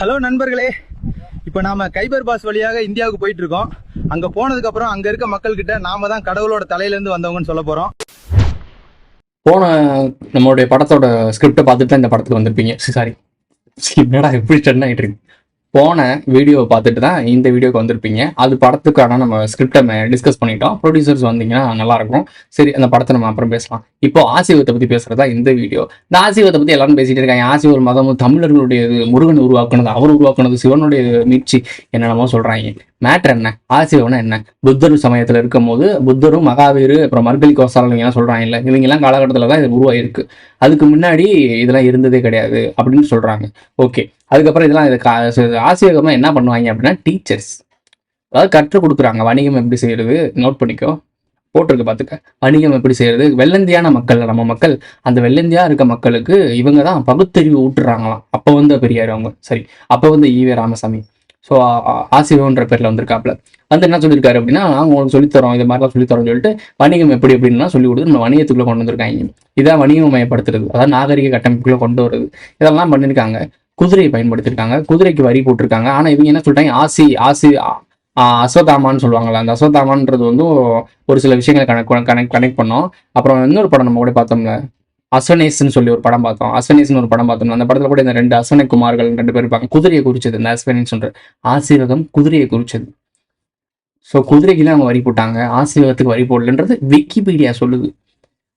Hello நண்பர்களே. இப்போ நாம கைபர் பாஸ் வழியாக இந்தியாவுக்கு போயிட்டு இருக்கோம் அங்க போனதுக்கு அப்புறம் அங்க இருக்க மக்கள் கிட்ட நாம தான் கடவுளோட தலையிலேருந்து வந்தவங்கன்னு சொல்ல போறோம். போன நம்மளுடைய படத்தோட ஸ்கிரிப்டை பார்த்துட்டு தான் இந்த படத்துக்கு வந்திருப்பீங்க. சாரி என்னடா எப்படி ஸ்டன் ஆகிட்டு இருக்கு? போன வீடியோவை பார்த்துட்டு தான் இந்த வீடியோக்கு வந்திருப்பீங்க. அது படத்துக்கான நம்ம ஸ்கிரிப்டை டிஸ்கஸ் பண்ணிட்டோம். ப்ரொடியூசர்ஸ் வந்தீங்கன்னா நல்லா இருக்கும் சரி அந்த படத்தை நம்ம அப்புறம் பேசலாம். இப்போ ஆசீர்வத்தை பத்தி தான் இந்த வீடியோ. இந்த ஆசிவத்தை பற்றி எல்லாரும் பேசிகிட்டு இருக்காங்க. ஆசி ஒரு மதம் தமிழர்களுடைய முருகன் உருவாக்குனது அவர் உருவாக்குனது சிவனுடைய மீட்சி என்னென்னமோ சொல்கிறாங்க மேட்ரு என்ன? ஆசிவனா என்ன? புத்தர் சமயத்துல இருக்கும் போது புத்தரும் மகாவீர் அப்புறம் மர்கலி கோசாலம் சொல்கிறாங்க இல்லை இவங்கெல்லாம் இவங்க எல்லாம் காலகட்டத்துல தான் இது உருவாயிருக்கு. அதுக்கு முன்னாடி இதெல்லாம் இருந்ததே கிடையாது அப்படின்னு சொல்றாங்க. ஓகே அதுக்கப்புறம் இதெல்லாம் இது ஆசிரியகமாக என்ன பண்ணுவாங்க அப்படின்னா டீச்சர்ஸ் அதாவது கற்றுக் கொடுக்குறாங்க வணிகம் எப்படி செய்யறது? நோட் பண்ணிக்கோ. போட்டிருக்கு பார்த்துக்க. வணிகம் எப்படி செய்யறது? வெள்ளந்தியான மக்கள் நம்ம மக்கள் அந்த வெள்ளந்தியா இருக்க மக்களுக்கு இவங்க தான் பகுத்தறிவு ஊட்டுறாங்களாம். அப்போ வந்து பெரியார் அவங்க. சரி. அப்போ வந்து ஈவே ராமசாமி. ஸோ ஆசிரியன்ற பேரில் வந்திருக்காப்ல வந்து என்ன சொல்லியிருக்காரு அப்படின்னா நாங்கள் உங்களுக்கு சொல்லித்தரோம் இது மாதிரிலாம் சொல்லித்தரோம்னு சொல்லிட்டு வணிகம் எப்படி எப்படின்லாம் சொல்லி கொடுத்து நம்ம வணிகத்துக்குள்ளே கொண்டு வந்திருக்காங்க. இதான் வணிகமயப்படுத்துறது அதாவது நாகரிக கட்டமைப்புக்குள்ளே கொண்டு வருது இதெல்லாம் பண்ணியிருக்காங்க குதிரையை பயன்படுத்தியிருக்காங்க குதிரைக்கு வரி போட்டிருக்காங்க. ஆனால் இவங்க என்ன சொல்லிட்டாங்க? ஆசி ஆசி ஆ- ஆ, சொல்லுவாங்கல்ல அந்த அஸ்வதாமான்றது வந்து ஒரு சில விஷயங்களை கனெக்ட் கனெக்ட் கனெக்ட் பண்ணோம். அப்புறம் இன்னொரு படம் நம்ம கூட பார்த்தோம்ல. அஸ்வனேஸ்னு சொல்லி ஒரு படம் பார்த்தோம். அசனேஷன் ஒரு படம் பார்த்தோம் அந்த படத்துல கூட இந்த ரெண்டு அசனை குமார்கள் ரெண்டு பேர் இருப்பாங்க. குதிரையை குறிச்சது இந்த அஸ்வனின்னு சொல்ற ஆசீர்வகம் குதிரையை குறிச்சது. ஸோ குதிரைக்குலாம் அவங்க வரி போட்டாங்க. ஆசீர்வகத்துக்கு வரி போடலன்றது விக்கிபீடியா சொல்லுது.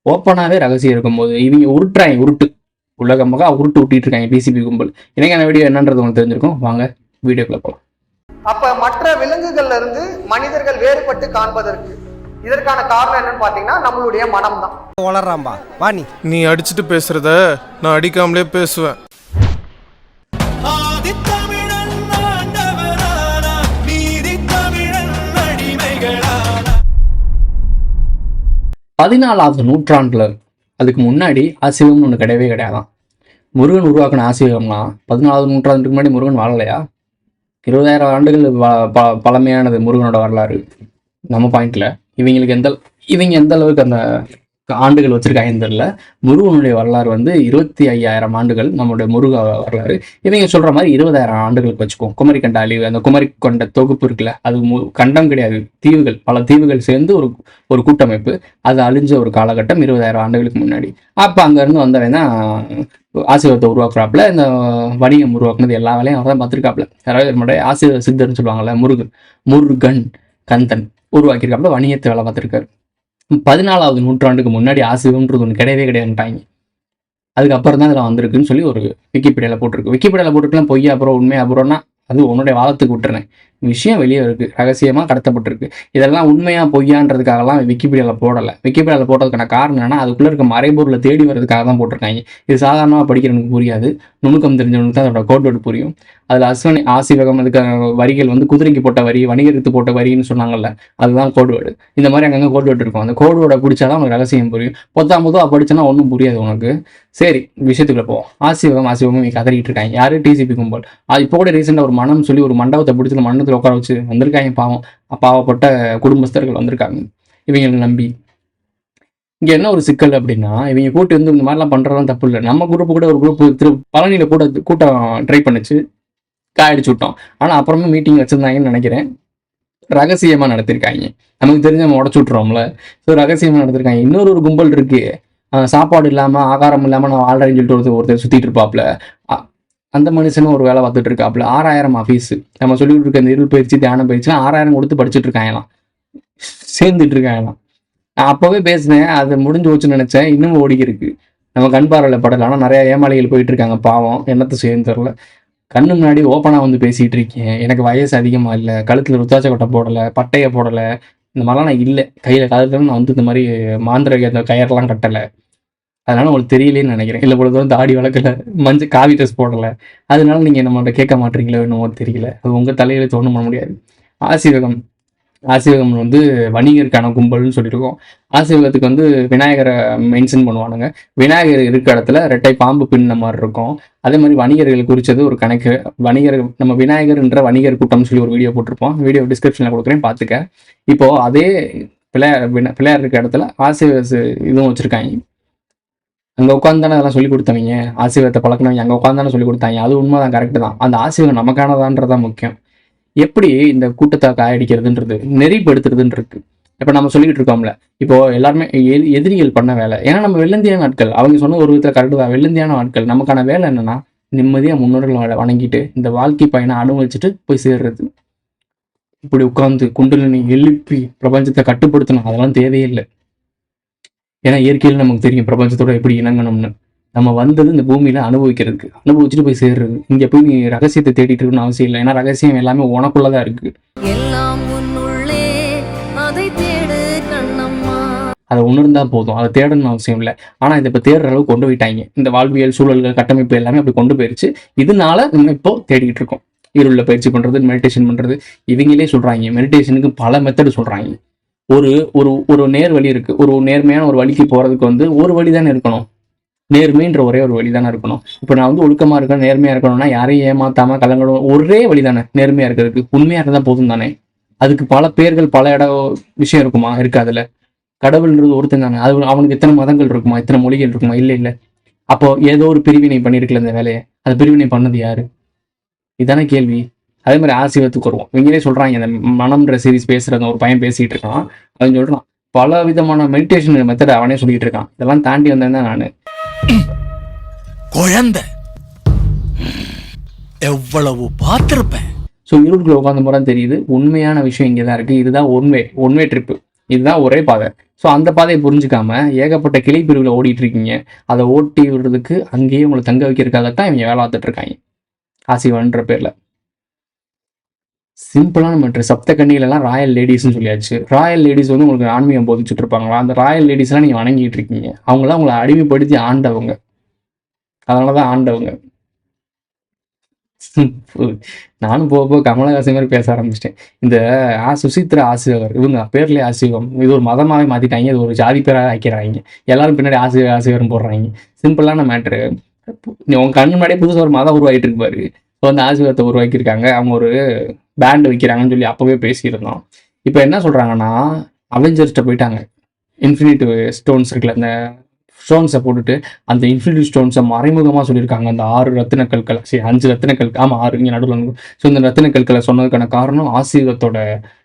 ஓப்பனாகவே ரகசியம் இருக்கும்போது இவங்க உருட்டுறாங்க உருட்டு. உலகமாக உருட்டு விட்டிட்டு இருக்காங்க டிசிபி கும்பல். இன்னைக்கான வீடியோ என்னன்றது உங்களுக்கு தெரிஞ்சிருக்கும். வாங்க வீடியோக்குள்ள போகலாம் அப்ப மற்ற விலங்குகள்ல இருந்து மனிதர்கள் வேறுபட்டு காண்பதற்கு இதற்கான காரணம் என்னன்னு பாத்தீங்கன்னா நம்மளுடைய மனம் தான் வளர்றாம்பா வா நீ. நீ அடிச்சுட்டு பேசுறத நான் அடிக்காமலே பேசுவேன். பதினாலாவது நூற்றாண்டுல அதுக்கு முன்னாடி ஆசிவம்னு ஒன்று கிடையவே கிடையாதாம் முருகன் உருவாக்கின ஆசிவம்லாம் பதினாலாவது நூற்றாண்டுக்கு முன்னாடி முருகன் வாழலையா? இருபதாயிரம் ஆண்டுகள் ப- ப- பழமையானது முருகனோட வரலாறு. நம்ம பாயிண்ட்ல இவங்களுக்கு எந்த இவங்க எந்த அளவுக்கு அந்த ஆண்டுகள் வச்சிருக்காங்கன்னு தெரியல. முருகனுடைய வரலாறு வந்து இருபத்தி ஐயாயிரம் ஆண்டுகள் நம்மளுடைய முருக வரலாறு. இவங்க சொல்ற மாதிரி இருபதாயிரம் ஆண்டுகளுக்கு வச்சுக்கோம் குமரி கண்ட அழிவு அந்த குமரி கொண்ட தொகுப்பு இருக்குல்ல அது மு- கண்டம் கிடையாது. தீவுகள் பல தீவுகள் சேர்ந்து ஒரு ஒரு கூட்டமைப்பு. அது அழிஞ்ச ஒரு காலகட்டம் இருபதாயிரம் ஆண்டுகளுக்கு முன்னாடி. அப்போ அங்கேருந்து வந்தவன் தான் ஆசீர்வாதத்தை உருவாக்குறாப்புல. இந்த வணிகம் உருவாக்குனது எல்லா வேலையும் அவர் தான் பார்த்துருக்காப்புல. யாராவது நம்மளுடைய ஆசீர்வாத சித்தர்னு சொல்லுவாங்கல்ல முருகன் முருகன் கந்தன். உருவாக்கியிருக்காப்புல வணிகத்தை வேலை பார்த்துருக்காரு. பதினாலாவது நூற்றாண்டுக்கு முன்னாடி ஆசிவம்ன்றது ஒன்று கிடையவே கிடையாதுட்டாங்க அதுக்கப்புறம் தான் இதில் வந்திருக்குன்னு சொல்லி ஒரு விக்கிபீடியாவில் போட்டிருக்கு. விக்கிபீடியாவில் போட்டிருக்கலாம் பொய்யா அப்புறம் உண்மை அப்புறம்னா அது உன்னுடைய வாதத்துக்கு விட்டுறேன் விஷயம் வெளியே இருக்கு. ரகசியமாக கடத்தப்பட்டிருக்கு. இதெல்லாம் உண்மையா பொய்யான்றதுக்காகலாம் விக்கிபீடியாவில் போடலை. விக்கிபீடியாவில் போட்டதுக்கான காரணம் என்னன்னா அதுக்குள்ள இருக்க மறைபொருளை தேடி வர்றதுக்காக தான் போட்டிருக்காங்க. இது சாதாரணமாக படிக்கிறவனுக்கு புரியாது. நுணுக்கம் தெரிஞ்சவனுக்கு தான் அதோட கோட்வேர்டு புரியும். அதில் அஸ்வனி ஆசிவகம் அதுக்கான வரிகள் வந்து குதிரைக்கு போட்ட வரி வணிகருக்கு போட்ட வரின்னு சொன்னாங்கல்ல அதுதான் கோட்வேர்டு இந்த மாதிரி அங்கங்கே கோட்வேர்டு இருக்கும். அந்த கோட்வேர்டை பிடிச்சாதான் உனக்கு ரகசியம் புரியும். பொத்தாம் பொதுவாக படிச்சனா ஒன்றும் புரியாது உனக்கு. சரி விஷயத்துக்குள்ள போவோம். ஆசிவகம் ஆசிவகம் இங்கே கதறிட்டு இருக்காங்க. யாரு? டிசிபி கும்பல். அது இப்போ கூட ரீசெண்டாக ஒரு மனம் சொல்லி ஒரு மண்டபத்தை பிடிச்சி மண்டபத்தை மண்டபத்தில் உட்கார வச்சு வந்திருக்காங்க பாவம். பாவப்பட்ட குடும்பஸ்தர்கள் வந்திருக்காங்க. இவங்களை நம்பி. இங்கே என்ன ஒரு சிக்கல் அப்படின்னா இவங்க கூட்டு வந்து இந்த மாதிரிலாம் பண்ணுறதுலாம் தப்பு இல்லை. நம்ம குரூப் கூட ஒரு குரூப் திரு பழனியில் கூட கூட்டம் ட்ரை பண்ணிச்சு. காயடிச்சு விட்டோம். ஆனால் அப்புறமா மீட்டிங் வச்சுருந்தாங்கன்னு நினைக்கிறேன். ரகசியமாக நடத்திருக்காங்க. நமக்கு தெரிஞ்ச நம்ம உடச்சு விட்றோம்ல ஸோ ரகசியமாக நடத்திருக்காங்க. இன்னொரு ஒரு கும்பல் இருக்கு. சாப்பாடு இல்லாமல் ஆகாரம் இல்லாமல் நான் வாழ்றேன்னு சொல்லிட்டு ஒருத்தர் ஒருத்தர் சுத்திட்டு இருப்பாப்ல. அந்த மனுஷனும் ஒரு வேலை பார்த்துட்டு இருக்காப்புல. ஆறாயிரம் ஃபீஸ் நம்ம சொல்லிட்டு இருக்க இந்த இருள் பயிற்சி தியான பயிற்சிலாம் ஆறாயிரம் கொடுத்து படிச்சுட்டு இருக்காங்களாம். சேர்ந்துட்டு இருக்காங்களாம். நான் அப்போவே பேசினேன் அது முடிஞ்சு போச்சுன்னு நினச்சேன். இன்னும் ஓடிக்கி இருக்கு. நம்ம கண் பார்வையில் படல. ஆனால் நிறையா ஏமாளிகள் போயிட்டு இருக்காங்க. பாவம் என்னத்தை சேர்ந்து தெரில கண்ணு முன்னாடி ஓப்பனாக வந்து பேசிகிட்டு இருக்கேன். எனக்கு வயசு அதிகமாக இல்லை. கழுத்தில் ருத்தாச்ச கொட்டை போடலை பட்டையை போடலை. இந்த மாதிரிலாம் நான் இல்லை. கையில் கழுத்துல நான் வந்து இந்த மாதிரி மாந்திர கயிறெல்லாம் கயர்லாம் கட்டலை. அதனால உங்களுக்கு தெரியலேன்னு நினைக்கிறேன். இல்லை பொழுது வந்து தாடி வளர்க்கல மஞ்சள் காவி ட்ரெஸ் போடலை. அதனால நீங்கள் நம்மள்ட்ட கேட்க மாட்டீங்களோ என்னமோ தெரியல. அது உங்கள் தலையில தோணும் பண்ண முடியாது. ஆசீர்வகம் ஆசீர்வகம் வந்து வணிகருக்கான கும்பல்னு சொல்லியிருக்கோம் ஆசீர்வாதத்துக்கு வந்து விநாயகரை மென்ஷன் பண்ணுவானுங்க. விநாயகர் இருக்க இடத்துல ரெட்டை பாம்பு பின்ன மாதிரி இருக்கும். அதே மாதிரி வணிகர்கள் குறித்தது ஒரு கணக்கு. வணிகர் நம்ம விநாயகர்ன்ற வணிகர் கூட்டம்னு சொல்லி ஒரு வீடியோ போட்டிருப்போம். வீடியோ டிஸ்கிரிப்ஷனில் கொடுக்குறேன் பார்த்துக்க இப்போது அதே பிள்ளையார் பிள்ளையார் இருக்க இடத்துல ஆசீர்வாத இதுவும் வச்சுருக்காங்க. அங்கே உட்காந்தானே அதெல்லாம் சொல்லி கொடுத்தவங்க ஆசீர்வாதத்தை பழக்கினவங்க அங்கே உட்காந்தானே சொல்லி கொடுத்தாங்க அது உண்மைதான் கரெக்டு தான். அந்த ஆசீர்வாதம் நமக்கானதான்றதான் முக்கியம். எப்படி இந்த கூட்டத்தை காயடிக்கிறதுன்றது நெறிப்படுத்துறதுன்னு இருக்கு இப்போ நம்ம சொல்லிக்கிட்டு இருக்கோம்ல இப்போ எல்லாருமே எ- எதிரிகள் பண்ண வேலை. ஏன்னா நம்ம வெள்ளந்தியான ஆட்கள். அவங்க சொன்ன ஒரு விதத்தில் கரெக்டு தான். வெள்ளந்தியான ஆட்கள். நமக்கான வேலை என்னன்னா நிம்மதியாக முன்னோர்களை வணங்கிட்டு இந்த வாழ்க்கை பயனை அனுபவிச்சுட்டு போய் சேர்றது. இப்படி உட்காந்து குண்டலினி எழுப்பி பிரபஞ்சத்தை கட்டுப்படுத்தணும். அதெல்லாம் தேவையில்லை ஏன்னா இயற்கையில் நமக்கு தெரியும் பிரபஞ்சத்தோட எப்படி இணங்கணும்னு. நம்ம வந்தது இந்த பூமியில அனுபவிக்கிறதுக்கு அனுபவிச்சுட்டு போய் சேர்றது. இங்க போய் நீ ரகசியத்தை தேடிட்டு இருக்கணும்னு அவசியம் இல்லை. ஏன்னா ரகசியம் எல்லாமே உனக்குள்ளதான் இருக்கு. அதை உணர்ந்தா போதும். அதை தேடணும்னு அவசியம் இல்லை. ஆனா இதை இப்போ தேடுற அளவுக்கு கொண்டு போயிட்டாங்க. இந்த வாழ்வியல் சூழல்கள் கட்டமைப்பு எல்லாமே அப்படி கொண்டு போயிருச்சு. இதனால நம்ம இப்போ தேடிக்கிட்டு இருக்கோம். இருளில் பயிற்சி பண்றது மெடிடேஷன் பண்றது. இவங்களே சொல்றாங்க. மெடிடேஷனுக்கு பல மெத்தடு சொல்றாங்க. ஒரு ஒரு ஒரு நேர் வழி இருக்கு. ஒரு நேர்மையான ஒரு வழிக்கு போறதுக்கு வந்து ஒரு வழி தானே இருக்கணும். நேர்மைன்ற ஒரே ஒரு வழி தானே இருக்கணும். இப்போ நான் வந்து ஒழுக்கமா இருக்கேன் நேர்மையா இருக்கணும்னா யாரையும் ஏமாத்தாம கலங்கணும். ஒரே வழி தானே நேர்மையா இருக்கிறதுக்கு. உண்மையா இருந்தா போதும் தானே. அதுக்கு பல பேர்கள் பல இட விஷயம் இருக்குமா? இருக்காதுல்ல கடவுள்ன்றது ஒருத்தன் தானே. அது அவனுக்கு எத்தனை மதங்கள் இருக்குமா? எத்தனை மொழிகள் இருக்குமா? இல்லை இல்லை. அப்போ ஏதோ ஒரு பிரிவினை பண்ணியிருக்கல இந்த வேலையை. அந்த பிரிவினை பண்ணது யாரு? இதானே கேள்வி. அதே மாதிரி ஆசீர்வத்துக்கு வருவோம். இவங்களே சொல்றாங்க இந்த மனம்ன்ற சீரிஸ் பேசுறது ஒரு பையன் பேசிட்டு இருக்கான். அவன் சொல்றான். பல விதமான மெடிடேஷன் மெத்தட் அவனே சொல்லிட்டு இருக்கான். இதெல்லாம் தாண்டி வந்தேன் தான் நான். குழந்தை. எவ்வளவு பார்த்திருப்பேன். ஸோ இருளுக்குள்ள உட்காந்த முறை தெரியுது. உண்மையான விஷயம் இங்கே தான் இருக்கு. இதுதான் ஒன்வே ஒன்வே ட்ரிப்பு இதுதான் ஒரே பாதை. ஸோ அந்த பாதையை புரிஞ்சுக்காம ஏகப்பட்ட கிளை பிரிவில் ஓடிட்டு இருக்கீங்க. அதை ஓட்டி விடுறதுக்கு அங்கேயே உங்களை தங்க வைக்கிறதுக்காகத்தான் இவங்க வேலை பார்த்துட்டு இருக்காங்க. ஆசிவன்ற பேர்ல. சிம்பிளான மேட்ரு. சப்த கண்ணிகளெல்லாம் ராயல் லேடிஸ்னு சொல்லியாச்சு. ராயல் லேடிஸ் வந்து உங்களுக்கு ஆன்மீகம் போதிச்சுட்டு இருப்பாங்களா? அந்த ராயல் லேடிஸ்லாம் நீங்கள் வணங்கிட்டு இருக்கீங்க. அவங்களாம் உங்களை அடிமைப்படுத்தி ஆண்டவங்க. அதனால தான் ஆண்டவங்க. நானும் போக போக கமலஹாசன் மாதிரி பேச ஆரம்பிச்சிட்டேன். இந்த ஆ சுசித்ரா ஆசிரியர் இவங்க பேர்லேயே ஆசிவம் இது ஒரு மதமாகவே மாற்றிட்டாங்க இது ஒரு ஜாதி பேராக ஆக்கிறாங்க எல்லாரும் பின்னாடி ஆசிரியர் ஆசிரியர்னு போடுறாங்க. சிம்பிளான மேட்ரு. உங்க கண்ணு முன்னாடியே புதுசாக ஒரு மதம் உருவாகிட்டு இருக்கு பாரு. இப்போ வந்து ஆசீர்வாதத்தை உருவாக்கியிருக்காங்க. அவங்க ஒரு பேண்ட் வைக்கிறாங்கன்னு சொல்லி அப்போவே பேசியிருந்தோம். இப்போ என்ன சொல்கிறாங்கன்னா அவெஞ்சர்ஸ்ட்டை போயிட்டாங்க. இன்ஃபினிட் ஸ்டோன்ஸ் இருக்குல்ல அந்த ஸ்டோன்ஸை போட்டுட்டு அந்த இன்ஃபினிட்டி ஸ்டோன்ஸை மறைமுகமாக சொல்லியிருக்காங்க. அந்த ஆறு ரத்தின கற்கள் சரி அஞ்சு ரத்தின கற்கள் ஆமாம் ஆறு இங்கே நடுவில் ஸோ இந்த ரத்தின கற்களை சொன்னதுக்கான காரணம் ஆசீர்வத்தோட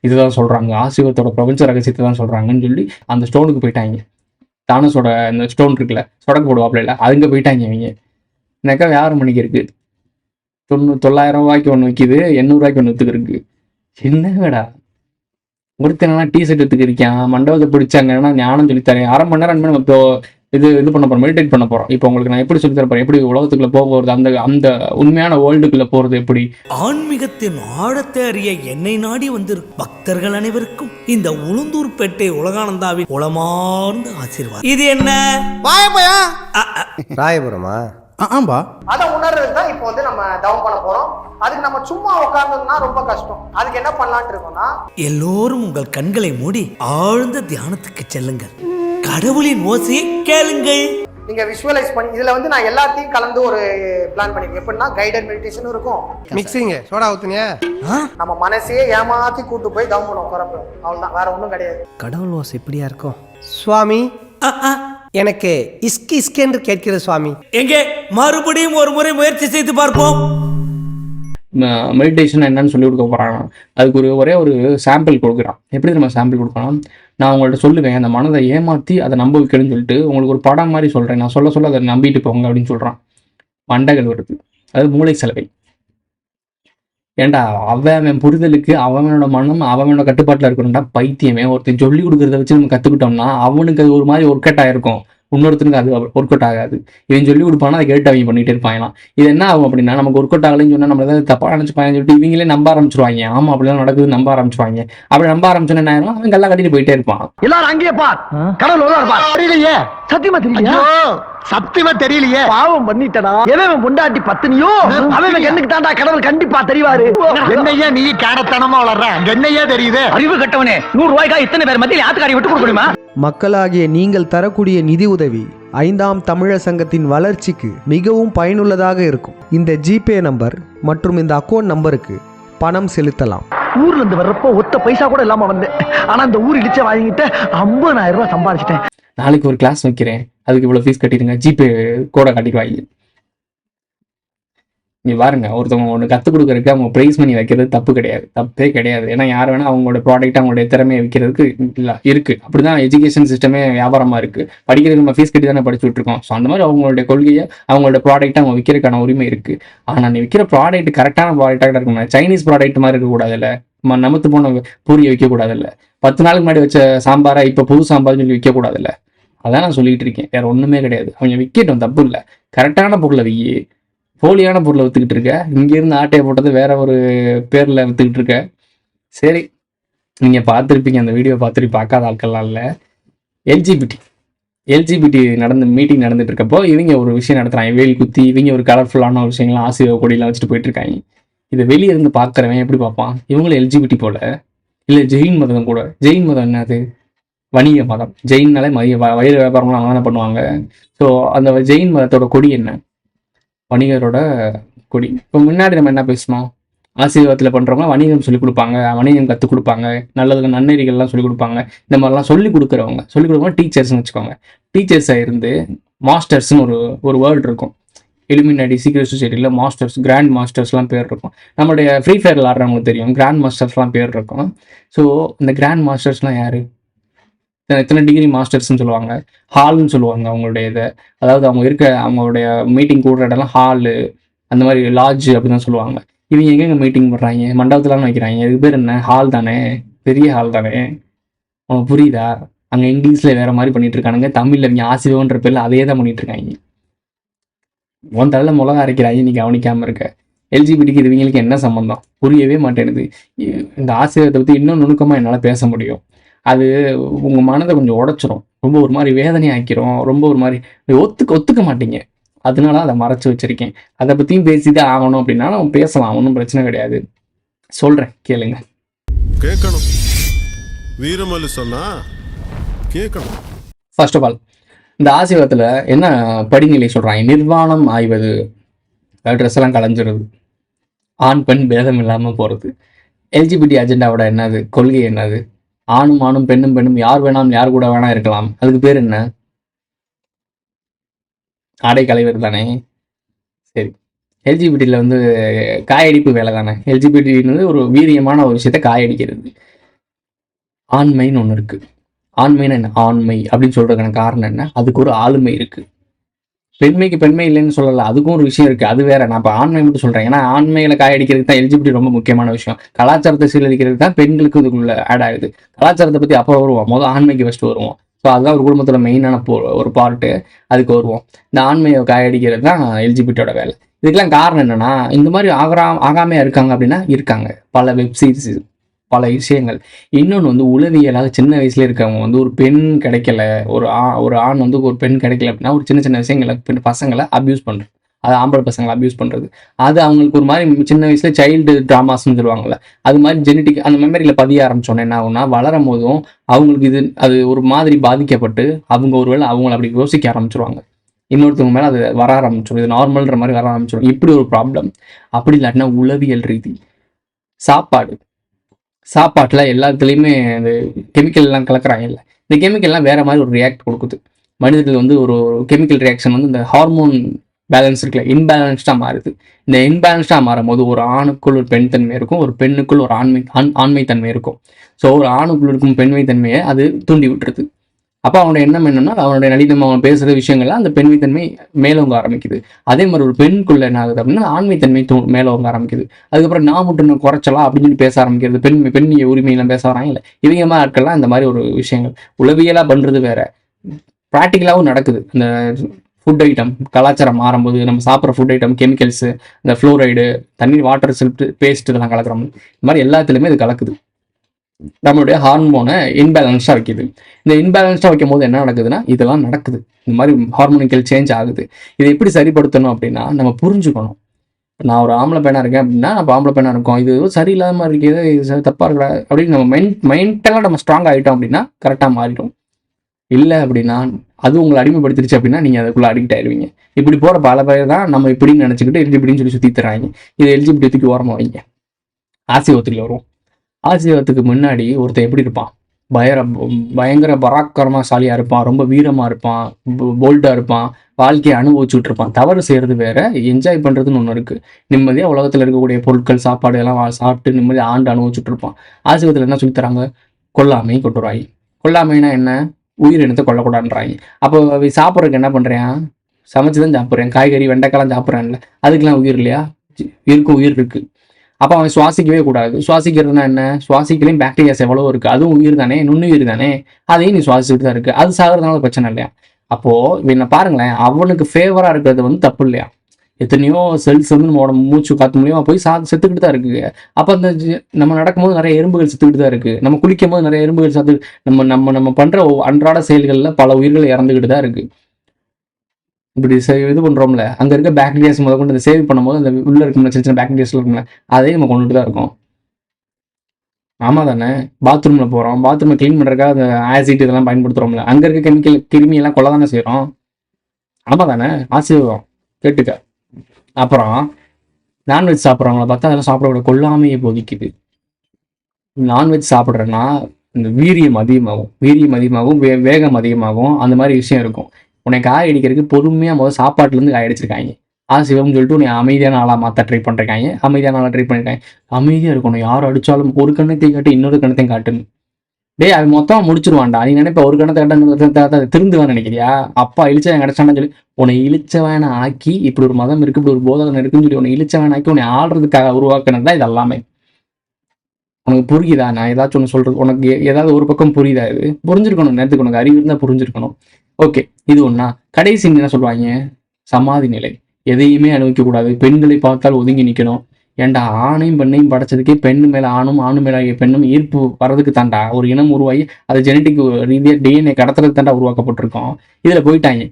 இதுதான் சொல்கிறாங்க ஆசீர்வத்தோட பிரபஞ்ச ரகசியத்தை தான் சொல்கிறாங்கன்னு சொல்லி அந்த ஸ்டோனுக்கு போயிட்டாங்க. தானஸோட இந்த ஸ்டோன் இருக்குல்ல சொடக்கு போடுவாப்ல இல்லை அதுங்க போயிட்டாங்க இவங்க. எனக்கா வியாபாரம் மணிக்கு இருக்குது தொண்ணூ தொள்ளாயிரம் ரூபாய்க்கு ஒன்று விற்கிது எண்ணூறுவாய்க்கு ஒன்று வித்துக்கு இருக்கு என்னங்கடா? ஒருத்தனா டீ ஷர்ட் எடுத்துக்கு இருக்கான் மண்டபத்தை பிடிச்சாங்கன்னா ஞானம் சொல்லித்தரேன். அரை மணி நேரம் ரெண்டு மணி இப்போ இது இது பண்ண போறோம் மெடிடேட் பண்ண போறோம். இப்போ உங்களுக்கு நான் எப்படி சொல்லி தரப்போறேன் எப்படி உலகத்துக்குள்ள போக போறது? அந்த அந்த உண்மையான வேர்ல்டுக்குள்ள போறது எப்படி? ஆன்மீகத்தின் ஆழத்தை அறிய என்னை நாடி வந்திருக்கும் பக்தர்கள் அனைவருக்கும் இந்த உளுந்தூர்பேட்டை உலகானந்தாவின் உளமார்ந்த ஆசீர்வாதம். இது என்ன? ராயபுரமா? ஆம்பா. அதை உணர்றது இப்போ வந்து நம்ம தவம் பண்ண போறோம். அதுக்கு நம்ம சும்மா உட்கார்ந்தோம்னா ரொம்ப கஷ்டம். அதுக்கு என்ன பண்ணலாம்னு இருக்கோம்னா எல்லோரும் உங்கள் கண்களை மூடி ஆழ்ந்த தியானத்துக்கு செல்லுங்கள். கடவுளின் ஓசையை கேளுங்கள். நீங்க விஷுவலைஸ் பண்ணி இதுல வந்து நான் எல்லாத்தையும் கலந்து ஒரு பிளான் பண்ணிருக்கேன். எப்படின்னா கைடட் மெடிடேஷன் இருக்கும். மிக்சிங்க சோடா ஊத்துனியா? நம்ம மனசையே ஏமாத்தி கூட்டு போய் தவம் பண்ண உட்காரப்போ அவ்வளவுதான் வேற ஒண்ணும் கிடையாது. கடவுள் ஓசை இப்படியா இருக்கும்? சுவாமி? எனக்கு இஸ்கி இஸ்கி என்று கேட்கிறது சுவாமி. எங்கே? மறுபடியும் ஒரு முறை முயற்சி செய்து பார்ப்போம். மெடிடேஷன் என்னன்னு சொல்லி கொடுக்க போறாங்க அதுக்கு ஒரு ஒரே ஒரு சாம்பிள் கொடுக்குறான். எப்படி நம்ம சாம்பிள் கொடுக்கலாம்? நான் உங்கள்ட்ட சொல்லுவேன் அந்த மனதை ஏமாத்தி அதை நம்ப வைக்கணும்னு சொல்லிட்டு உங்களுக்கு ஒரு படம் மாதிரி சொல்றேன். நான் சொல்ல சொல்ல அதை நம்பிட்டு போங்க அப்படின்னு சொல்றான். மண்டைகள் வருது. அது மூளை செலவை. ஏன்டா அவன் அவன் புரிதலுக்கு அவனோட மனம் அவனோட கட்டுப்பாட்டில் இருக்கணும்டா பைத்தியமே. ஒருத்தன் சொல்லி கொடுக்கறத வச்சு நம்ம கற்றுக்கிட்டோம்னா அவனுக்கு அது ஒரு மாதிரி ஒர்க் அவுட் ஆயிருக்கும். இன்னொருத்தனுக்கு அது ஒர்க் அவுட் ஆகாது. இவன் சொல்லி கொடுப்பானா அதை கேட்டு அவங்க பண்ணிட்டே இருப்பாங்களாம். இது என்ன ஆகும் அப்படின்னா நமக்கு ஒர்க் அவுட் ஆகலைன்னு சொன்னா நம்ம ஏதாவது தப்பா நினைச்சுப்பாங்கன்னு சொல்லிட்டு இவங்களே நம்ப ஆரம்பிச்சிருவாங்க. ஆமா அப்படிலாம் நடக்குது நம்ப ஆரம்பிச்சுவாங்க அப்படி நம்ப ஆரம்பிச்சோன்னா என்ன ஆயிரும் அவன் கல்லா கட்டிட்டு போயிட்டே இருப்பான். எல்லாரும் அங்கேயே பார். கடவுள் சத்தியமா தெரியலையா? சத்தியமா தெரியலையே. பாவம் பண்ணிட்டடா. எவன் பொண்டாட்டி பத்தினியோ? அவன் கண்ணுக்கு தாண்டா கடவுள் கண்டிப்பா தெரிவாரு. என்னையா நீ காணத்தனமா வளர்ற? என்னையா தெரியுது. அறிவு கட்டவனே நூறு ரூபாய்க்கா இத்தனை பேர் மத்தியில் ஆத்துக்காரி விட்டு கொடுக்க முடியுமா? மக்களாகிய நீங்கள் தரக்கூடிய நிதி உதவி ஐந்தாம் தமிழர் சங்கத்தின் வளர்ச்சிக்கு மிகவும் பயனுள்ளதாக இருக்கும். இந்த ஜிபே நம்பர் மற்றும் இந்த அக்கௌண்ட் நம்பருக்கு பணம் செலுத்தலாம். ஊர்ல இருந்து வர்றப்போ ஒத்த பைசா கூட இல்லாம வந்தேன். ஆனா இந்த ஊர் இடிச்ச வாங்கிட்ட ஐம்பதாயிரம் ரூபாய் சம்பாதிச்சிட்டேன் நாளைக்கு ஒரு கிளாஸ் வைக்கிறேன். அதுக்கு இவ்வளோ ஃபீஸ் கட்டிடுங்க. ஜிபே கூட காட்டிக்குவாங்க நீ பாருங்க ஒருத்தவங்க ஒன்று கற்றுக் கொடுக்குறதுக்கு அவங்க ப்ரைஸ் பண்ணி வைக்கிறது தப்பு கிடையாது. தப்பே கிடையாது. ஏன்னா யார் வேணால் அவங்களோட ப்ராடக்ட் அவங்களுடைய திறமையை விற்கிறதுக்கு இல்லை இருக்குது அப்படி தான் எஜுகேஷன் சிஸ்டமே வியாபாரமாக இருக்குது படிக்கிறதுக்கு நம்ம ஃபீஸ் கட்டி தானே படிச்சுட்டு இருக்கோம் ஸோ அந்த மாதிரி அவங்களுடைய கொள்கையை அவங்களோட ப்ராடக்ட்டை அவங்க விற்கிறதுக்கான உரிமை இருக்குது ஆனால் நீ விற்கிற ப்ராடக்ட் கரெக்டான ப்ராடக்டாக இருக்கணும். சைனீஸ் ப்ராடக்ட் மாதிரி இருக்கக்கூடாதுல்ல. நம்ம நமத்து போன பூரியை வைக்கக்கூடாதுல்ல. பத்து நாளுக்கு முன்னாடி வச்ச சாம்பாரை இப்போ புது சாம்பார்னு சொல்லி விற்கக்கூடாதுல்ல அதான் நான் சொல்லிட்டு இருக்கேன். வேற ஒன்றுமே கிடையாது. அவங்க விற்கட்டும் தப்பு இல்லை. கரெக்டான பொருளை விற்கி போலியான பொருளை வித்துக்கிட்டு இருக்க. இங்கேருந்து ஆட்டையை போட்டது வேற ஒரு பேரில் வித்துக்கிட்டு இருக்க. சரி. நீங்கள் பார்த்துருப்பீங்க அந்த வீடியோ பார்த்துட்டு பார்க்காத ஆட்கள்லாம் இல்லை. எல்ஜிபிடி எல்ஜிபிடி நடந்த மீட்டிங் நடந்துட்டு இருக்கப்போ இவங்க ஒரு விஷயம் நடத்துறாங்க. வேல் குத்தி இவங்க ஒரு கலர்ஃபுல்லான ஒரு விஷயங்கள்லாம் ஆசிரியர் கொடியெல்லாம் வச்சுட்டு போயிட்டு இருக்காங்க. இதை வெளியே இருந்து பார்க்குறவன் எப்படி பார்ப்பான்? இவங்களும் எல்ஜிபிடி போல. இல்லை ஜெயின் மதம் கூட. ஜெயின் மதம் என்னது? வணிக மதம். ஜெயின்னாலே மதிய வ- வயிறு வியாபாரம்லாம் அவங்க தான் பண்ணுவாங்க. ஸோ அந்த ஜெயின் மதத்தோட கொடி என்ன? வணிகரோட கொடி. இப்போ முன்னாடி நம்ம என்ன பேசணும் ஆசீர்வாதத்தில் பண்ணுறவங்க வணிகம் சொல்லிக் கொடுப்பாங்க. வணிகம் கற்றுக் கொடுப்பாங்க. நல்லது நன்னெறிகள்லாம் சொல்லிக் கொடுப்பாங்க. இந்த மாதிரிலாம் சொல்லிக் கொடுக்குறவங்க சொல்லிக் கொடுக்குறவங்க டீச்சர்ஸ்னு வச்சுக்கோங்க. டீச்சர்ஸாக இருந்து மாஸ்டர்ஸ்னு ஒரு ஒரு வேர்ல்டு இருக்கும். இலுமினாடி சீக்ரெட் சொசைட்டியில் மாஸ்டர்ஸ் கிராண்ட் மாஸ்டர்ஸ்லாம் பேர் இருக்கும். நம்மளுடைய ஃப்ரீ ஃபயர் விளாட்றவங்களுக்கு தெரியும். கிராண்ட் மாஸ்டர்ஸ்லாம் பேர் இருக்கும். ஸோ இந்த கிராண்ட் மாஸ்டர்ஸ்லாம் யார்? எத்தனை டிகிரி மாஸ்டர்ஸ்னு சொல்லுவாங்க. ஹால்னு சொல்லுவாங்க அவங்களுடைய இதை. அதாவது அவங்க இருக்க அவங்களுடைய மீட்டிங் கூடுற இடம்லாம் ஹாலு அந்த மாதிரி லாட்ஜ் அப்படின்னு தான் சொல்லுவாங்க. இவங்க எங்கெங்க மீட்டிங் பண்ணுறாங்க மண்டபத்துலாம் வைக்கிறாங்க. இதுக்கு பேர் என்ன? ஹால் தானே? பெரிய ஹால் தானே? புரியுதா? அங்கே இங்கிலீஷில் வேறு மாதிரி பண்ணிட்டு இருக்கானுங்க. தமிழில் இவங்க ஆசிரியன்ற பேரில் அதே தான் பண்ணிட்டு இருக்காங்க. உன் தலையில மிளகா அரைக்கிறாங்க நீ கவனிக்காம இருக்க. எல்ஜிபிடிக்கு இவங்களுக்கு என்ன சம்பந்தம்? புரியவே மாட்டேனுது இந்த ஆசிரியத்தை பற்றி இன்னும் நுணுக்கமாக என்னால் பேச முடியும். அது உங்கள் மனதை கொஞ்சம் உடைச்சிரும். ரொம்ப ஒரு மாதிரி வேதனை ஆக்கிரும் ரொம்ப ஒரு மாதிரி ஒத்துக்க ஒத்துக்க மாட்டீங்க. அதனால அதை மறைச்சு வச்சிருக்கேன். அதை பற்றியும் பேசிதான் ஆகணும் அப்படின்னா நம்ம பேசலாம். ஒன்றும் பிரச்சனை கிடையாது. சொல்கிறேன் கேளுங்க. கேட்கணும். வீரமல்லி சொன்னா கேட்கணும். ஃபர்ஸ்ட் ஆஃப் ஆல் இந்த ஆசீர்வாதத்தில் என்ன படிநிலை சொல்கிறாங்க நிர்வாணம் ஆய்வது. ட்ரெஸ் எல்லாம் கலைஞ்சிருது. ஆண் பெண் பேதம் இல்லாமல் போகிறது எல்ஜிபிடி அஜெண்டாவோட என்னது? கொள்கை என்னது? ஆணும் ஆணும் பெண்ணும் பெண்ணும் யார் வேணாம் யார் கூட வேணா இருக்கலாம். அதுக்கு பேர் என்ன? ஆடை கலைவர் தானே. சரி. எல்ஜிபிடியில் வந்து காயடிப்பு வேலை தானே. எல்ஜிபிடின்னு ஒரு வீரியமான ஒரு விஷயத்த காயடிக்கிறது. ஆண்மைன்னு ஒன்று இருக்குது ஆண்மை என்ன? ஆண்மை அப்படின்னு சொல்றதுக்கான காரணம் என்ன? அதுக்கு ஒரு ஆளுமை இருக்கு. பெண்மைக்கு பெண்மை இல்லைன்னு சொல்லல. அதுக்கும் ஒரு விஷயம் இருக்குது அது வேற. நான் இப்போ ஆண்மை மட்டும் சொல்கிறேன் ஏன்னா ஆண்மையில காயடிக்கிறதுக்கு தான் எலிஜிபிலிட்டி ரொம்ப முக்கியமான விஷயம். கலாச்சாரத்தை சீரழிக்கிறதுக்கு தான் பெண்களுக்கு இதுக்குள்ள ஆட் ஆகுது. கலாச்சாரத்தை பற்றி அப்புறம் வருவோம். முதல் ஆண்மைக்கு ஃபஸ்ட்டு வருவோம். ஸோ அதுதான் ஒரு குடும்பத்தோட மெயினான ஒரு பார்ட்டு அதுக்கு வருவோம். இந்த ஆண்மையை காயடிக்கிறது தான் எலிஜிபிலிட்டியோட வேலை. இதுக்கெல்லாம் காரணம் என்னன்னா இந்த மாதிரி ஆகரா ஆகாமையாக இருக்காங்க அப்படின்னா இருக்காங்க. பல வெப் சீரிஸ் பல விஷயங்கள். இன்னொன்று வந்து உளவியலாக சின்ன வயசுல இருக்கவங்க வந்து ஒரு பெண் கிடைக்கல ஒரு ஆ ஒரு ஆண் வந்து ஒரு பெண் கிடைக்கல அப்படின்னா ஒரு சின்ன சின்ன விஷயங்களை பெண் பசங்களை அப்யூஸ் பண்ணுறது அது ஆம்பளை பசங்களை அப்யூஸ் பண்ணுறது அது அவங்களுக்கு ஒரு மாதிரி சின்ன வயசுல சைல்டு ட்ராமாஸ்னு சொல்லுவாங்கல்ல அது மாதிரி ஜெனட்டிக் அந்த மெமரியில் பதிய ஆரம்பிச்சோன்னே என்ன ஆகும்னா வளரும் போதும் அவங்களுக்கு இது அது ஒரு மாதிரி பாதிக்கப்பட்டு அவங்க ஒருவேளை அவங்கள அப்படி யோசிக்க ஆரம்பிச்சிருவாங்க. இன்னொருத்தவங்க மேலே அது வர ஆரம்பிச்சிடும் இது நார்மல்ன்ற மாதிரி வர ஆரம்பிச்சிடும் இப்படி ஒரு ப்ராப்ளம் அப்படி இல்லாட்டினா உளவியல் ரீதி. சாப்பாடு. சாப்பாட்டில் எல்லாத்துலேயுமே இந்த கெமிக்கல் எல்லாம் கலக்குறாங்கல்ல. இந்த கெமிக்கல்லாம் வேறு மாதிரி ஒரு ரியாக்ட் கொடுக்குது. மனிதர்கள் வந்து ஒரு கெமிக்கல் ரியாக்ஷன் வந்து இந்த ஹார்மோன் பேலன்ஸ் இருக்குல்ல இன்பேலன்ஸ்டாக மாறுது. இந்த இன்பேலன்ஸ்டாக மாறும்போது ஒரு ஆணுக்குள் ஒரு பெண் தன்மை இருக்கும் ஒரு பெண்ணுக்குள் ஒரு ஆண்மை ஆண் ஆண்மை தன்மை இருக்கும். ஸோ ஒரு ஆணுக்குள் இருக்கும் பெண்மை தன்மையை அது தூண்டி விட்டுருது. அப்போ அவனோட எண்ணம் என்னன்னா அவனுடைய நளினம் அவன் பேசுகிற விஷயங்கள்லாம் அந்த பெண்மைத்தன்மை மேலோங்க ஆரம்பிக்குது. அதே மாதிரி ஒரு பெண்குள்ள என்ன ஆகுது அப்படின்னா ஆண்மைத்தன்மை தூ மேலோங்க ஆரம்பிக்குது. அதுக்கப்புறம் நான் மட்டும் இன்னும் குறைச்சலாம் அப்படின்னு சொல்லி பேச ஆரம்பிக்கிறது பெண் பெண்ணிய உரிமையெல்லாம் பேச வராங்க இல்லை. இவங்க மாதிரி ஆட்கள்லாம் இந்த மாதிரி ஒரு விஷயங்கள். உளவியலாக பண்ணுறது வேற. ப்ராக்டிக்கலாகவும் நடக்குது. இந்த ஃபுட் ஐட்டம் கலாச்சாரம் மாறும்போது நம்ம சாப்பிட்ற ஃபுட் ஐட்டம் கெமிக்கல்ஸு இந்த ஃப்ளோரைடு தண்ணீர் வாட்டர் சில்ட் பேஸ்ட் இதெல்லாம் கலக்குறோம். இந்த மாதிரி எல்லாத்துலேயுமே இது கலக்குது. நம்மளுடைய ஹார்மோனை இன்பேலன்ஸாக வைக்குது. இந்த இன்பேலன்ஸாக வைக்கும் போது என்ன நடக்குதுன்னா இதெல்லாம் நடக்குது. இந்த மாதிரி ஹார்மோனிக்கல் சேஞ்ச் ஆகுது. இதை எப்படி சரிப்படுத்தணும் அப்படின்னா நம்ம புரிஞ்சுக்கணும். நான் ஒரு ஆம்பளை பெண்ணாக இருக்கேன் அப்படின்னா நம்ம ஆம்பளை பெண்ணாக இருக்கோம். இது சரியில்லாத மாதிரி இருக்குது இது தப்பாக இருக்கா? அப்படின்னு நம்ம மைண்ட் மென்டலாக நம்ம ஸ்ட்ராங் ஆகிட்டோம் அப்படின்னா கரெக்டாக மாறிடும். இல்லை அப்படின்னா அது உங்களை அடிமைப்படுத்திடுச்சு அப்படின்னா நீங்கள் அதுக்குள்ளே அடிக்ட் ஆயிடுவீங்க. இப்படி போகிற பல பேர் தான் நம்ம இப்படின்னு நினச்சிக்கிட்டு எல்ஜிபிடின்னு சொல்லி சுற்றி தராங்க இது எல்ஜிபிடி தூக்கி ஓரமாக வைங்க. ஆசை ஆசிர்வாதத்துக்கு வரும். ஆசீர்வாதத்துக்கு முன்னாடி ஒருத்தன் எப்படி இருப்பான்? பயர பயங்கர பராக்கிரமசாலியாக இருப்பான் ரொம்ப வீரமாக இருப்பான் போல்டாக இருப்பான் வாழ்க்கையை அனுபவிச்சுட்டு இருப்பான் தவறு செய்கிறது வேற என்ஜாய் பண்ணுறதுன்னு ஒன்று இருக்குது நிம்மதியாக உலகத்தில் இருக்கக்கூடிய பொருட்கள் சாப்பாடு எல்லாம் சாப்பிட்டு நிம்மதியாக ஆண்டு அனுபவிச்சுட்டு இருப்பான் ஆசீர்வாதத்தில் என்ன சொல்லித் தராங்க கொல்லாமை கொட்டுறாய். கொல்லாமைனா என்ன? உயிரினத்தை கொல்லக்கூடாதுன்றாங்க அப்போ சாப்பிட்றதுக்கு என்ன பண்ணுறேன் சமைச்சு தான் சாப்பிட்றேன். காய்கறி வெண்டைக்காலாம் சாப்பிட்றேன்ல. அதுக்கெல்லாம் உயிர் இல்லையா? இருக்கும் உயிர் இருக்குது அப்போ அவன் சுவாசிக்கவே கூடாது. சுவாசிக்கிறதுனா என்ன? சுவாசிக்கலையும் பாக்டீரியாஸ் எவ்வளோ இருக்கு. அதுவும் உயிர் தானே? நுண்ணுயிர் தானே? அதையும் நீ சுவாசிச்சுட்டு தான் இருக்கு. அது சாகிறதுனால பிரச்சனை இல்லையா? அப்போது என்ன பாருங்களேன் அவனுக்கு ஃபேவராக இருக்கிறது வந்து தப்பு இல்லையா? எத்தனையோ செல்ஸ் வந்து நம்மளோட மூச்சு காத்து மூலியமாக போய் சா செத்துக்கிட்டு தான் இருக்கு. அப்போ அந்த நம்ம நடக்கும்போது நிறைய எறும்புகள் செத்துக்கிட்டு தான் இருக்கு. நம்ம குளிக்கும் போது நிறைய எறும்புகள் சத்து நம்ம நம்ம நம்ம பண்ணுற அன்றாட செயல்களில் பல உயிர்கள் இறந்துக்கிட்டு தான் இருக்கு. இப்படி இது பண்றோம்ல அங்க இருக்க பாக்டீரியாஸ் முதல் கொண்டு சேவ் பண்ணும்போது அந்த உள்ள இருக்கும்ல சின்ன சின்ன பாக்டீரியாஸ் இருக்கும்ல அதையும் நம்ம கொண்டுட்டு தான் இருக்கோம். ஆமா தானே? பாத்ரூம்ல போறோம். பாத்ரூமை க்ளீன் பண்றதுக்காக அந்த ஆசிட் இதெல்லாம் பயன்படுத்துறோம்ல. அங்க இருக்க கெமிக்கல் கிருமி எல்லாம் கொள்ள தானே செய்யறோம் ஆமா தானே? ஆசீர்வாதம். கேட்டுக்க. அப்புறம் நான்வெஜ் சாப்பிட்றவங்கள பார்த்தா அதெல்லாம் சாப்பிட கொல்லாமையே போதிக்குது. நான்வெஜ் சாப்பிட்றேன்னா இந்த வீரியம் அதிகமாகும். வீரியம் அதிகமாகும் வே வேகம் அதிகமாகும் அந்த மாதிரி விஷயம் இருக்கும். உன்னை காய அடிக்கிறதுக்கு பொறுமையாக முதல் சாப்பாட்டுலேருந்து காய அடிச்சிருக்காங்க. ஆ சிவம்னு சொல்லிட்டு உன்னை அமைதியான ஆளாக மாற்ற ட்ரை பண்ணிருக்காங்க அமைதியான ஆளாக ட்ரை பண்ணிருக்காங்க அமைதியாக இருக்கணும் யார் அடித்தாலும் ஒரு கண்ணத்தையும் காட்டு இன்னொரு கண்ணத்தையும் காட்டுன்னு. டேய் அது மொத்தம் முடிச்சிருவான்டா. நீ நினைப்ப ஒரு கணத்தை கட்ட திருந்துவான்னு நினைக்கிறியா? அப்பா இழிச்சவன் கிடைச்சான்னு சொல்லி உன்னை இழிச்சவன ஆக்கி இப்படி ஒரு மதம் இருக்கு இப்படி ஒரு போதகம் இருக்குன்னு சொல்லி உன்னை இழிச்சவன் ஆக்கி உன்னை ஆடுறதுக்காக உருவாக்குனது தான் இது எல்லாமே. உனக்கு புரியுதா? நான் ஏதாச்சும் ஒன்று சொல்றது உனக்கு ஏதாவது ஒரு பக்கம் புரியுதா இது? புரிஞ்சிருக்கணும் நேரத்துக்கு உனக்கு அறிவு இருந்தால் புரிஞ்சிருக்கணும். ஓகே இது ஒன்னா கடைசி என்ன சொல்லுவாங்க? சமாதி நிலை. எதையுமே அனுபவிக்க கூடாது. பெண்களை பார்த்தால் ஒதுங்கி நிற்கணும் ஏன்டா ஆணையும் பெண்ணையும் படைச்சதுக்கே பெண்ணு மேல ஆணும் ஆணும் மேல பெண்ணும் ஈர்ப்பு வர்றதுக்கு தாண்டா? ஒரு இனம் உருவாகி அது ஜெனட்டிக் ரீதியாக டிஎன்ஏ கடத்துறது தாண்டா உருவாக்கப்பட்டிருக்கோம். இதுல போயிட்டாங்க.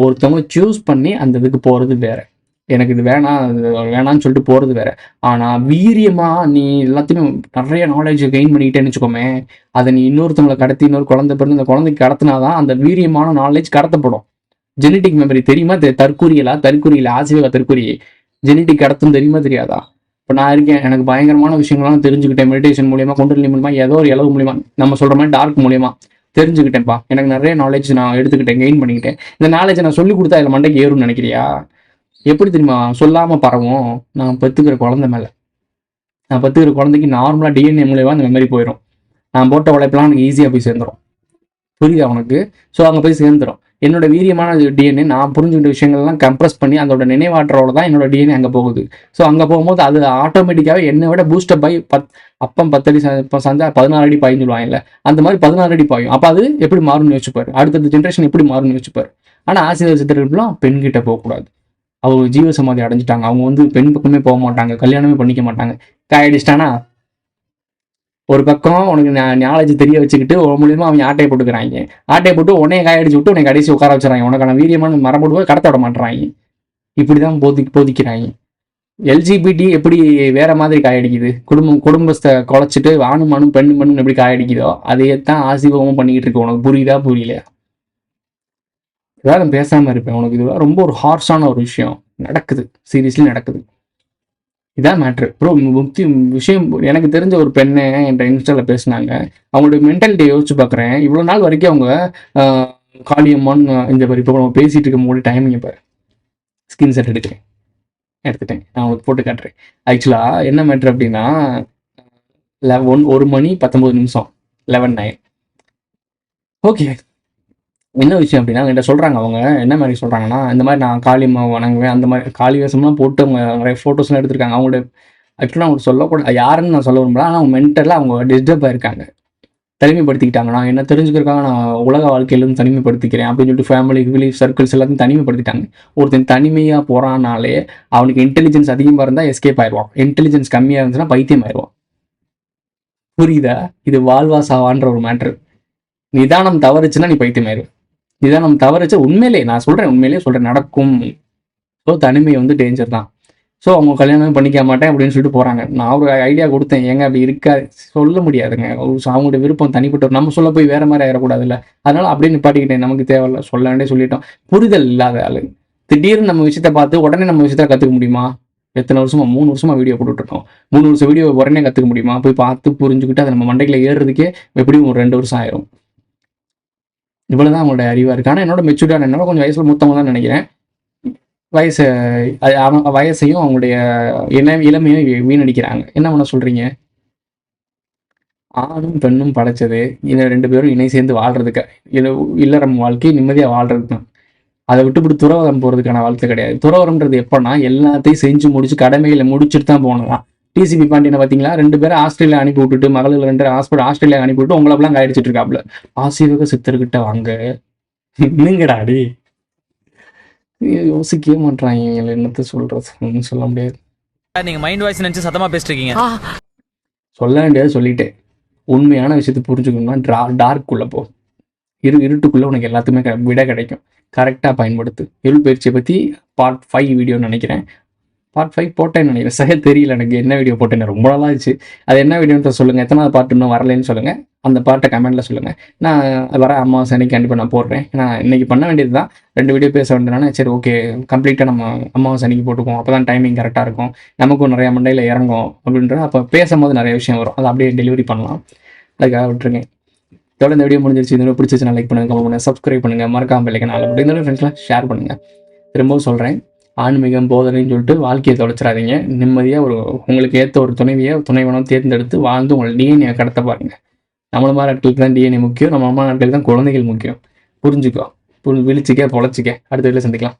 ஒருத்தவங்க சூஸ் பண்ணி அந்த இதுக்கு போறது வேற. எனக்கு இது வேணாம் அது வேணாம்னு சொல்லிட்டு போகிறது வேற. ஆனால் வீரியமாக நீ எல்லாத்தையும் நிறைய நாலேஜ் கெயின் பண்ணிக்கிட்டேன்னு வச்சுக்கோமே அதை நீ இன்னொருத்தவங்களை கடத்தி இன்னொரு குழந்தை பிறந்து அந்த குழந்தைக்கு கடத்தினாதான் அந்த வீரியமான நாலேஜ் கடத்தப்படும். ஜெனட்டிக் மெமரி தெரியுமா? தெ- தற்கூரியலா? தற்கூரியல? ஆசிரியர் தற்கூரி ஜெனட்டிக் கடத்தும் தெரியுமா? தெரியாதா? இப்போ நான் இருக்கேன் எனக்கு பயங்கரமான விஷயங்கள்லாம் தெரிஞ்சுக்கிட்டேன் மெடிடேஷன் மூலியமா கொண்டலி மூலியமா ஏதோ ஒரு இளவு மூலியமா நம்ம சொல்கிற மாதிரி டார்க் மூலியமா. தெரிஞ்சுக்கிட்டேன்ப்பா எனக்கு நிறைய நாலேஜ் நான் எடுத்துக்கிட்டேன் கெயின் பண்ணிக்கிட்டேன். இந்த நாலேஜை நான் சொல்லி கொடுத்தா இதில் மண்டைக்கு ஏறும்னு நினைக்கிறியா? எப்படி தெரியுமா? சொல்லாமல் பரவும். நான் பெற்றுக்கிற குழந்தை மேலே. நான் பெற்றுக்கிற குழந்தைக்கு நார்மலாக டிஎன்ஏ மூலயமா அந்த மெமரி போயிடும் நான் போட்ட உழைப்பெல்லாம் எனக்கு ஈஸியாக போய் சேர்ந்துரும். புரியுது உனக்கு? ஸோ அங்கே போய் சேர்ந்துடும் என்னோட வீரியமான டிஎன்ஏ நான் புரிஞ்சுக்கிட்ட விஷயங்கள்லாம் கம்ப்ரஸ் பண்ணி அதோட நினைவாற்றலோட தான் என்னோட டிஎன்ஏ அங்கே போகுது. ஸோ அங்கே போகும்போது அது ஆட்டோமேட்டிக்காகவே என்னை விட பூஸ்டப் ஆகி பத் அப்பம் பத்தடி இப்போ சந்தா பதினாறு அடி பாயின்னு சொல்லுவாங்கல்ல அந்த மாதிரி பதினாறு அடி பாயும். அப்போ அது எப்படி மாறும்னு யோசிச்சுப்பாரு. அடுத்தடுத்த ஜென்ரேஷன் எப்படி மாறும்னு யோசிச்சுப்பாரு. ஆனால் ஆசிரியர் சித்தர்கள்லாம் பெண்கிட்ட போகக்கூடாது. அவங்க ஜீவ சமாதி அடைஞ்சிட்டாங்க. அவங்க வந்து பெண் பக்கமே போக மாட்டாங்க. கல்யாணமே பண்ணிக்க மாட்டாங்க. காயடிச்சிட்டானா ஒரு பக்கம் உனக்கு நாலேஜ் தெரிய வச்சுக்கிட்டு உன் மூலியமா அவங்க ஆட்டையை போட்டுக்கிறாங்க. ஆட்டையை போட்டு உடனே காயடிச்சு விட்டு உன்னை கடைசி உட்கார வச்சுறாங்க. உனக்கான வீரியமான மரபுடுவை கடத்த விட மாட்டுறாங்க. இப்படிதான் போதி போதிக்கிறாங்க. எல்ஜிபிடி எப்படி வேற மாதிரி காயடிக்குது குடும்பம் குடும்பத்தை குலைச்சிட்டு ஆணும் ஆணும் பெண்ணு பெண்ணும் எப்படி காயடிக்குதோ அதையே தான் ஆசிபமும் பண்ணிக்கிட்டு இருக்கு உனக்கு. புரியுதா புரியலையா? ஏதாவது பேசாமல் இருப்பேன். உனக்கு இதுவாக ரொம்ப ஒரு ஹார்ஷான ஒரு விஷயம். நடக்குது. சீரியஸ்லி நடக்குது. இதான் மேட்ரு ப்ரோ முக்கிய விஷயம் எனக்கு தெரிஞ்ச ஒரு பெண்ணு என்கிட்ட இன்ஸ்டாவில் பேசினாங்க. அவங்களுடைய மென்டாலிட்டியை யோசிச்சு பார்க்குறேன் இவ்வளோ நாள் வரைக்கும் அவங்க காளியம்மான் இந்த மாதிரி இப்போ நம்ம பேசிகிட்டு இருக்கும் போது டைமிங் இப்போ ஸ்கின் செட் எடுக்கிறேன். எடுத்துட்டேன். நான் உங்களுக்கு போட்டு காட்டுறேன். ஆக்சுவலாக என்ன மேட்ரு அப்படின்னா லெவன் ஒரு மணி பத்தொம்போது நிமிஷம். லெவன் நைன் ஓகே என்ன விஷயம் அப்படின்னா என்கிட்ட சொல்கிறாங்க அவங்க. என்ன மாதிரி சொல்கிறாங்கன்னா இந்த மாதிரி நான் காளியம்மா வணங்குவேன் அந்த மாதிரி காளி வேஷம்லாம் போட்டு அவங்க நிறைய ஃபோட்டோஸ்லாம் எடுத்திருக்காங்க. அவங்களோட ஆக்சுவலாக அவங்க சொல்லக்கூடாது யாருன்னு நான் சொல்ல விரும்பல. ஆனால் அவங்க மென்டலாக அவங்க டிஸ்டர்ப் ஆயிருக்காங்க. தனிமைப்படுத்திக்கிட்டாங்க. நான் என்ன தெரிஞ்சுக்கிறதுக்காக நான் உலக வாழ்க்கையிலும் தனிமைப்படுத்திக்கிறேன் அப்படின்னு சொல்லிட்டு ஃபேமிலி ரிலீஃப் சர்க்கிள்ஸ் எல்லாத்தையும் தனிமைப்படுத்திட்டாங்க. ஒருத்தன் தனிமையாக போகிறானாலே அவனுக்கு இன்டெலிஜென்ஸ் அதிகமாக இருந்தால் எஸ்கேப் ஆயிடுவான் இன்டெலிஜென்ஸ் கம்மியாக இருந்துச்சுன்னா பைத்தியம் ஆயிடுவான் புரியுதா? இது வாழ்வா சாவான்ற ஒரு மேட்ரு நிதானம் தவறுச்சுன்னா நீ பைத்தியம் இதான் நம்ம தவறுச்சு உண்மையிலே நான் சொல்கிறேன் உண்மையிலேயே சொல்கிறேன் நடக்கும். ஸோ தனிமை வந்து டேஞ்சர் தான். ஸோ அவங்க கல்யாணம் பண்ணிக்க மாட்டேன் அப்படின்னு சொல்லிட்டு போகிறாங்க நான் ஒரு ஐடியா கொடுத்தேன் ஏங்க அப்படி இருக்கா? சொல்ல முடியாதுங்க. ஒரு அவங்களுடைய விருப்பம் தனிப்பட்ட நம்ம சொல்ல போய் வேற மாதிரி ஆயிடக்கூடாதுல்ல. அதனால அப்படியே நிப்பாட்டிக்கிட்டேன். நமக்கு தேவையில்ல சொல்ல வேண்டிய சொல்லிட்டோம். புரிதல் இல்லாத ஆளு. திடீர்னு நம்ம விஷயத்த பார்த்து உடனே நம்ம விஷயத்த கற்றுக்க முடியுமா? எத்தனை வருஷமா? மூணு வருஷமா வீடியோ போட்டுட்ருக்கோம் மூணு வருஷம் வீடியோ உடனே கற்றுக்க முடியுமா? போய் பார்த்து புரிஞ்சுக்கிட்டு அதை நம்ம மண்டைக்கில் ஏறுறதுக்கே எப்படியும் ஒரு ரெண்டு வருஷம் ஆயிரும். இவ்வளவுதான் அவங்களோட அறிவா இருக்கு. ஆனால் என்னோட மெச்சூர்டான என்னோட கொஞ்சம் வயசுல மூத்தவங்க தான் நினைக்கிறேன். வயசு அவங்க வயசையும் அவங்களுடைய இள இளமையும் வீணடிக்கிறாங்க. என்ன பண்ண சொல்றீங்க? ஆணும் பெண்ணும் படைச்சது. இந்த ரெண்டு பேரும் இணை சேர்ந்து வாழ்றதுக்கு இல்லறம் வாழ்க்கை நிம்மதியாக வாழ்றது தான் அதை விட்டுவிட்டு துறவரம் போகிறதுக்கான வாழ்க்கை கிடையாது. துறவரம்ன்றது எப்போன்னா எல்லாத்தையும் செஞ்சு முடிச்சு கடமைகளை முடிச்சுட்டு தான் போனதான் டிசிபி பாண்டியனை பார்த்தீங்களா? ரெண்டு பேரும் ஆஸ்திரேலியா அனுப்பி விட்டுட்டு மகளிர் ரெண்டு பேரும் ஹாஸ்பிட்டல் ஆஸ்திரேலியா அனுப்பி விட்டு உங்களப்பெல்லாம் கையடிச்சிட்டு இருக்காப்புல ஆசீர்வக சித்தர்கிட்ட வாங்க. என்னங்கடா அடி யோசிக்கவே மாட்றாங்க இவங்களை என்னத்த சொல்றது? சொல்ல முடியாது. நீங்க மைண்ட் வாய்ஸ் நினைச்சு சத்தமா பேசிட்டு இருக்கீங்க சொல்ல வேண்டியதை சொல்லிட்டேன். உண்மையான விஷயத்தை புரிஞ்சுக்கணும்னா ட்ரா டார்க்குள்ளே போ. இரு இருட்டுக்குள்ளே உனக்கு எல்லாத்துக்குமே விடை கிடைக்கும். கரெக்டாக பயன்படுத்து. இருள் பயிற்சியை பற்றி பார்ட் ஃபைவ் வீடியோ நினைக்கிறேன். பார்ட் ஃபைவ் போட்டேன்னு நினைக்கிறேன். சரியா தெரியல. எனக்கு என்ன வீடியோ போட்டேன்னு ரொம்ப நாளாக ஆச்சு அது என்ன வீடியோன்னு சொல்லுங்கள் எத்தனாவது பார்ட் இன்னும் வரலைன்னு சொல்லுங்கள் அந்த பார்ட்டை கமெண்ட்டில் சொல்லுங்கள் நான் வர அம்மா அன்னைக்கு கண்டிப்பாக நான் போடுறேன். நான் இன்னைக்கு பண்ண வேண்டியது தான் ரெண்டு வீடியோ பேச வேண்டியதுனால சரி ஓகே கம்ப்ளீட்டாக நம்ம அம்மாவை அன்னைக்கு போட்டுக்குவோம். அப்போ தான் டைமிங் கரெக்டாக இருக்கும். நமக்கும் நிறையா மண்டையில் இறங்கும் அப்படின்ற அப்போ பேசும்போது நிறைய விஷயம் வரும். அதை அப்படியே டெலிவரி பண்ணலாம். அதுக்காக விட்டுருங்க. இதோட இந்த வீடியோ முடிஞ்சிருச்சு. இந்த வீடியோ பிடிச்சிச்சுன்னா லைக் பண்ணுங்கள் கமெண்ட் பண்ணுங்கள் சப்ஸ்கிரைப் பண்ணுங்கள் மறக்காமல் பெல்லைக்கு நாலு அப்படி இந்த ஃப்ரெண்ட்ஸ்லாம் ஷேர் பண்ணுங்கள் திரும்பவும் சொல்கிறேன் ஆன்மீகம் போதனைன்னு சொல்லிட்டு வாழ்க்கையை தொலைச்சிடாதீங்க நிம்மதியாக ஒரு உங்களுக்கு ஏற்ற ஒரு துணைவியை துணைவனம் தேர்ந்தெடுத்து வாழ்ந்து உங்களை டிஎன்ஏ கடத்த பாருங்க. நம்மள மாதிரி நாட்களுக்கு தான் டிஎன்ஏ முக்கியம். நம்ம அம்மா நாட்களுக்கு தான் குழந்தைகள் முக்கியம். புரிஞ்சுக்கோ. புல் விழிச்சிக்க பொழைச்சிக்க அடுத்த வீட்டில் சந்திக்கலாம்.